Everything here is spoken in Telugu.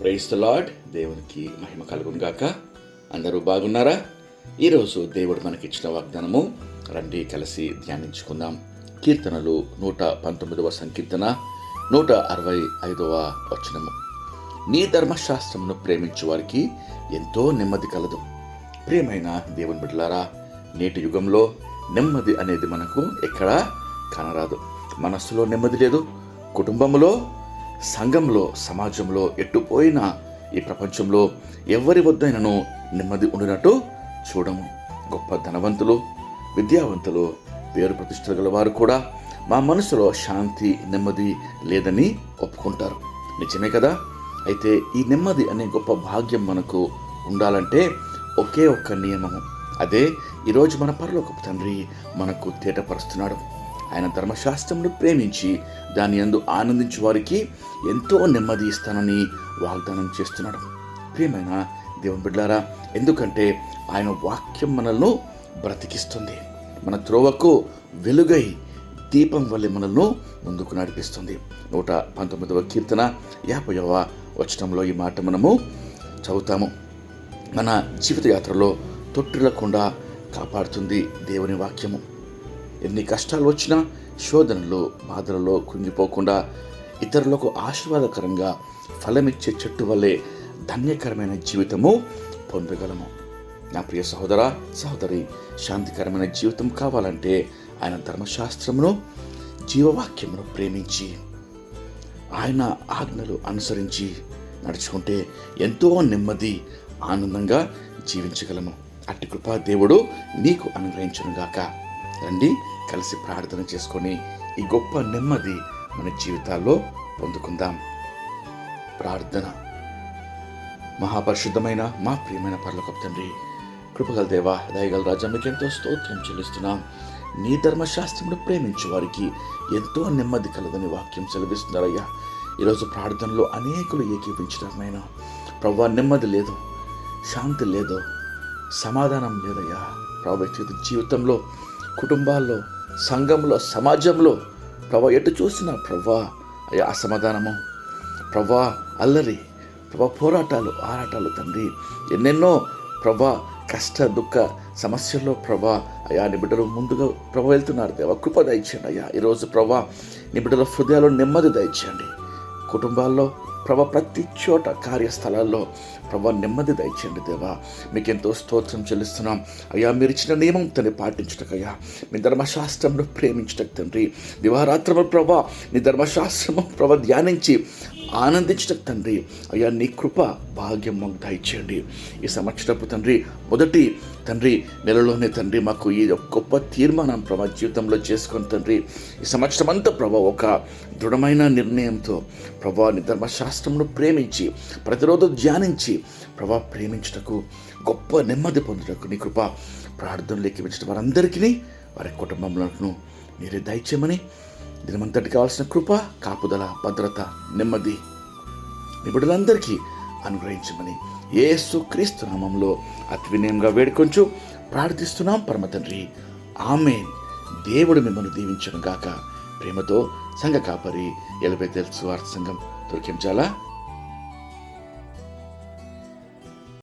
ప్రైస్ లార్డ్ దేవునికి మహిమ కలుగునుగాక అందరూ బాగున్నారా? ఈరోజు దేవుడు మనకిచ్చిన వాగ్దానము రండి కలిసి ధ్యానించుకుందాం. కీర్తనలు నూట పంతొమ్మిదవ సంకీర్తన నూట అరవై ఐదవ వచనము. నీ ధర్మశాస్త్రమును ప్రేమించు వారికి ఎంతో నెమ్మది కలదు. ప్రియమైన దేవుని బిడ్డలారా నేటి యుగంలో నెమ్మది అనేది మనకు ఎక్కడా కనరాదు. మనస్సులో నెమ్మది లేదు కుటుంబంలో సంఘంలో సమాజంలో ఎట్టుపోయిన ఈ ప్రపంచంలో ఎవరి వద్దైనను నెమ్మది ఉండినట్టు చూడము. గొప్ప ధనవంతులు విద్యావంతులు పేరు ప్రతిష్టలు గల వారు కూడా మా మనసులో శాంతి నెమ్మది లేదని ఒప్పుకుంటారు. నిజమే కదా? అయితే ఈ నెమ్మది అనే గొప్ప భాగ్యం మనకు ఉండాలంటే ఒకే ఒక్క నియమము. అదే ఈరోజు మన పరలోకపు తండ్రి మనకు తేటపరుస్తున్నాడు. ఆయన ధర్మశాస్త్రమును ప్రేమించి దాని యందు ఆనందించు వారికి ఎంతో నెమ్మది ఇస్తానని వాగ్దానం చేస్తున్నాడు. ప్రియమైన దేవుని బిడ్డారా ఎందుకంటే ఆయన వాక్యం మనల్ని బ్రతికిస్తుంది. మన త్రోవకు వెలుగై దీపం వల్లే మనల్ని ముందుకు నడిపిస్తుంది. నూట పంతొమ్మిదవ కీర్తన యాభైవ వచనంలో ఈ మాట మనము చదువుతాము. మన జీవిత యాత్రలో తొట్టిల్లకుండా కాపాడుతుంది దేవుని వాక్యము. ఎన్ని కష్టాలు వచ్చినా శోధనలు బాధలలో కుంగిపోకుండా ఇతరులకు ఆశీర్వాదకరంగా ఫలమిచ్చే చెట్టు వల్లే ధన్యకరమైన జీవితము పొందగలము. నా ప్రియ సహోదర సహోదరి శాంతికరమైన జీవితం కావాలంటే ఆయన ధర్మశాస్త్రమును జీవవాక్యమును ప్రేమించి ఆయన ఆజ్ఞలు అనుసరించి నడుచుకుంటే ఎంతో నెమ్మది ఆనందంగా జీవించగలము. అట్టి కృపా దేవుడు నీకు అనుగ్రహించునుగాక. గాక రండి కలిసి ప్రార్థన చేసుకొని ఈ గొప్ప నెమ్మది మన జీవితాల్లో పొందుకుందాం. ప్రార్థన. మహాపరిశుద్ధమైన మా ప్రియమైన పర్లకు తండ్రి కృపగల దేవా దయగల రాజా మీకు ఎంతో స్తోత్రం చెల్లిస్తున్నాం. నీ ధర్మశాస్త్రమును ప్రేమించు వారికి ఎంతో నెమ్మది కలదని వాక్యం సెలవిస్తున్నారయ్యా. ఈరోజు ప్రార్థనలో అనేకులు ఏకీపించడమైన ప్రభా నెమ్మది లేదు శాంతి లేదు సమాధానం లేదయ్యా. ప్రభావ జీవితంలో కుటుంబాల్లో సంఘంలో సమాజంలో ప్రభా ఎటు చూసినా ప్రభా అయ్యా అసమాధానము. ప్రభా అల్లరి. ప్రభా పోరాటాలు ఆరాటాలు తండ్రి. ఎన్నెన్నో ప్రభా కష్ట దుఃఖ సమస్యల్లో ప్రభా అయా నీ ముందుగా ప్రభా వెళ్తున్నారు. దేవా కృప దయచేయండి అయ్యా. ఈరోజు ప్రభా నీ హృదయాలు నెమ్మది దయచేయండి. కుటుంబాల్లో ప్రభ ప్రతి చోట కార్యస్థలాల్లో ప్రభ నెమ్మది దయచేయండి దేవా. మీకు ఎంతో స్తోత్రం చెల్లిస్తున్నాం. అయ్యా మీరు ఇచ్చిన నియమం తను పాటించటకయ్యా. మీ ధర్మశాస్త్రంలో ప్రేమించటకు తండ్రి. దివారాత్రము ప్రభ నీ ధర్మశాస్త్రము ప్రభ ధ్యానించి ఆనందించటకు తండ్రి. అయ్యా నీ కృప భాగ్యం మాకు దయచేయండి. ఈ సంవత్సరపు తండ్రి మొదటి తండ్రి నెలలోనే తండ్రి మాకు ఈ గొప్ప తీర్మానం ప్రభా జీవితంలో చేసుకుని తండ్రి ఈ సంవత్సరం అంతా ప్రభా ఒక దృఢమైన నిర్ణయంతో ప్రభా నీ ధర్మశాస్త్రమును ప్రేమించి ప్రతిరోజు ధ్యానించి ప్రభా ప్రేమించుటకు గొప్ప నెమ్మది పొందుటకు నీ కృప ప్రార్థనలు ఎక్కించిన వారందరికీ వారి కుటుంబంలో మీరే దయచేయమని దినమంతటి కావాల్సిన కృప కాపుదల భద్రత నెమ్మది నిపుణులందరికీ అనుగ్రహించమని ఏసు క్రీస్తు నామంలో అతి వినయంగా వేడుకొంచు ప్రార్థిస్తున్నాం. పరమ తండ్రి ఆమెన్. దేవుడు మిమ్మల్ని దీవించను గాక. ప్రేమతో సంఘ కాపరి ఎలబై తెలుసు వార్త సంఘం దొరికించాలా